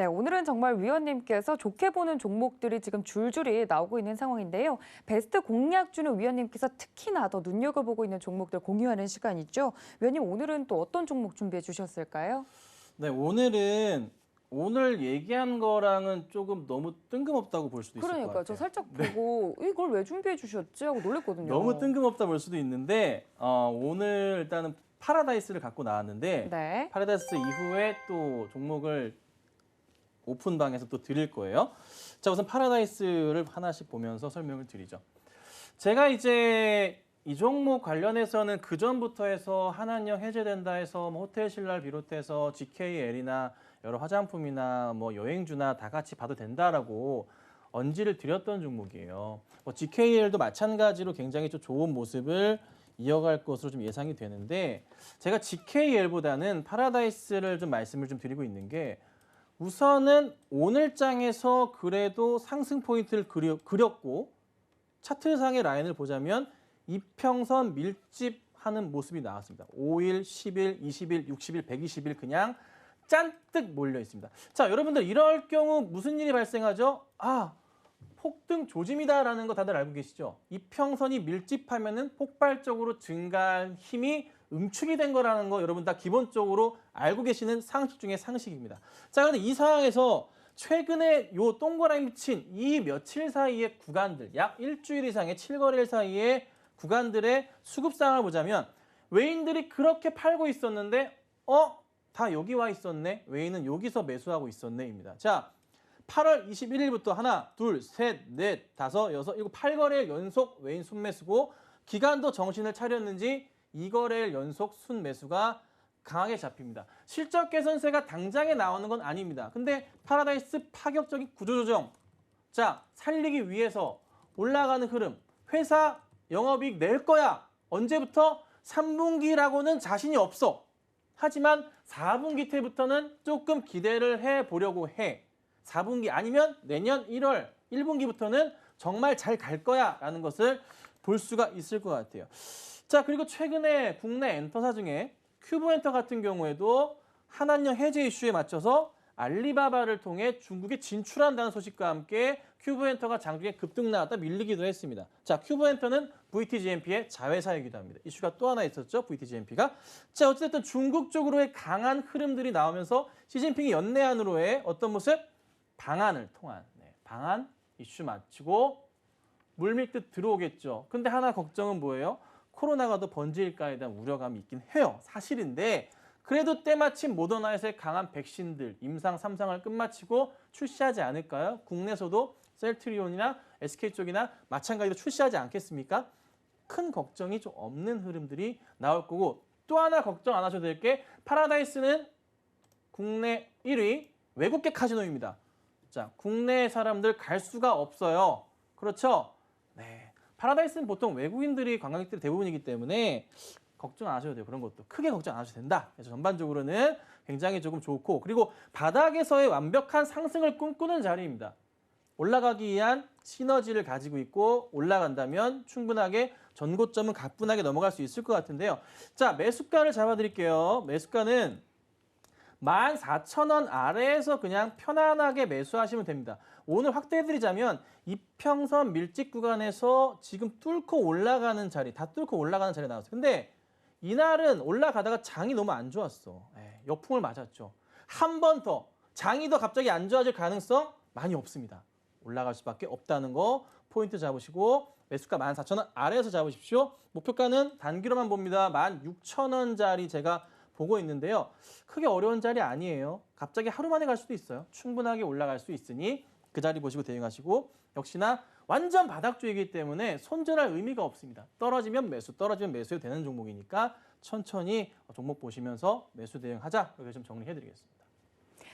네, 오늘은 정말 위원님께서 좋게 보는 종목들이 지금 줄줄이 나오고 있는 상황인데요. 베스트 공략 주는 위원님께서 특히나 더 눈여겨보고 있는 종목들 공유하는 시간이죠. 위원님 오늘은 또 어떤 종목 준비해 주셨을까요? 네, 오늘은 오늘 얘기한 거랑은 조금 너무 뜬금없다고 볼 수도 있을 것 그러니까 같아요. 저 살짝 보고 이걸 왜 준비해 주셨지 하고 놀랬거든요. 너무 뜬금없다 볼 수도 있는데 어, 오늘 일단은 파라다이스를 갖고 나왔는데 네. 파라다이스 이후에 또 종목을 오픈방에서 또 드릴 거예요. 자, 우선 파라다이스를 하나씩 보면서 설명을 드리죠. 제가 이제 이 종목 관련해서는 그 전부터 해서 한한령 해제된다 해서 뭐 호텔 신라를 비롯해서 GKL이나 여러 화장품이나 뭐 여행주나 다 같이 봐도 된다라고 언지를 드렸던 종목이에요. 뭐 GKL도 마찬가지로 굉장히 좀 좋은 모습을 이어갈 것으로 좀 예상이 되는데 제가 GKL보다는 파라다이스를 좀 말씀을 좀 드리고 있는 게 우선은 오늘 장에서 그래도 상승 포인트를 그려, 그렸고 차트상의 라인을 보자면 이평선 밀집하는 모습이 나왔습니다. 5일, 10일, 20일, 60일, 120일 그냥 짠뜩 몰려 있습니다. 자, 여러분들 이럴 경우 무슨 일이 발생하죠? 아, 폭등 조짐이다라는 거 다들 알고 계시죠? 이평선이 밀집하면 은 폭발적으로 증가한 힘이 응축이 된 거라는 거 여러분 다 기본적으로 알고 계시는 상식 중에 상식입니다. 자, 그런데 이 상황에서 최근에 요 동그라미 친 이 며칠 사이의 구간들, 약 일주일 이상의 7거래일 사이의 구간들의 수급상을 보자면 외인들이 그렇게 팔고 있었는데 어? 다 여기 와 있었네. 외인은 여기서 매수하고 있었네입니다. 자, 8월 21일부터 하나, 둘, 셋, 넷, 다섯, 여섯, 일곱, 8거래일 연속 외인 순매수고 기간도 정신을 차렸는지 2거래일 연속 순매수가 강하게 잡힙니다. 실적 개선세가 당장에 나오는 건 아닙니다. 근데 파라다이스 파격적인 구조조정. 자, 살리기 위해서 올라가는 흐름. 회사 영업이익 낼 거야. 언제부터? 3분기라고는 자신이 없어. 하지만 4분기 때부터는 조금 기대를 해 보려고 해. 4분기 아니면 내년 1월 1분기부터는 정말 잘 갈 거야 라는 것을 볼 수가 있을 것 같아요. 자, 그리고 최근에 국내 엔터사 중에 큐브엔터 같은 경우에도 한한령 해제 이슈에 맞춰서 알리바바를 통해 중국에 진출한다는 소식과 함께 큐브엔터가 장중에 급등 나왔다 밀리기도 했습니다. 자, 큐브엔터는 VTGMP의 자회사이기도 합니다. 이슈가 또 하나 있었죠, VTGMP가. 자, 어쨌든 중국 쪽으로의 강한 흐름들이 나오면서 시진핑이 연내 안으로의 어떤 모습? 방안을 통한 네, 방안 이슈 마치고 물밀듯 들어오겠죠. 근데 하나 걱정은 뭐예요? 코로나가 더 번질까에 대한 우려감이 있긴 해요. 사실인데 그래도 때마침 모더나에서의 강한 백신들 임상 3상을 끝마치고 출시하지 않을까요? 국내에서도 셀트리온이나 SK 쪽이나 마찬가지로 출시하지 않겠습니까? 큰 걱정이 좀 없는 흐름들이 나올 거고 또 하나 걱정 안 하셔도 될 게 파라다이스는 국내 1위 외국계 카지노입니다. 자, 국내 사람들 갈 수가 없어요. 그렇죠? 네. 파라다이스는 보통 외국인들이 관광객들이 대부분이기 때문에 걱정 안 하셔도 돼요. 그런 것도 크게 걱정 안 하셔도 된다. 그래서 전반적으로는 굉장히 조금 좋고 그리고 바닥에서의 완벽한 상승을 꿈꾸는 자리입니다. 올라가기 위한 시너지를 가지고 있고 올라간다면 충분하게 전고점은 가뿐하게 넘어갈 수 있을 것 같은데요. 자, 매수가를 잡아드릴게요. 매수가는 14,000원 아래에서 그냥 편안하게 매수하시면 됩니다. 오늘 확대해드리자면 이평선 밀집 구간에서 지금 뚫고 올라가는 자리, 다 뚫고 올라가는 자리 나왔어요. 근데 이날은 올라가다가 장이 너무 안 좋았어. 에, 역풍을 맞았죠. 한 번 더 장이 더 갑자기 안 좋아질 가능성 많이 없습니다. 올라갈 수밖에 없다는 거 포인트 잡으시고 매수가 14,000원 아래에서 잡으십시오. 목표가는 단기로만 봅니다. 16,000원짜리 제가 보고 있는데요. 크게 어려운 자리 아니에요. 갑자기 하루 만에 갈 수도 있어요. 충분하게 올라갈 수 있으니 그 자리 보시고 대응하시고 역시나 완전 바닥주이기 때문에 손절할 의미가 없습니다. 떨어지면 매수, 떨어지면 매수해도 되는 종목이니까 천천히 종목 보시면서 매수 대응하자. 이렇게 좀 정리해드리겠습니다.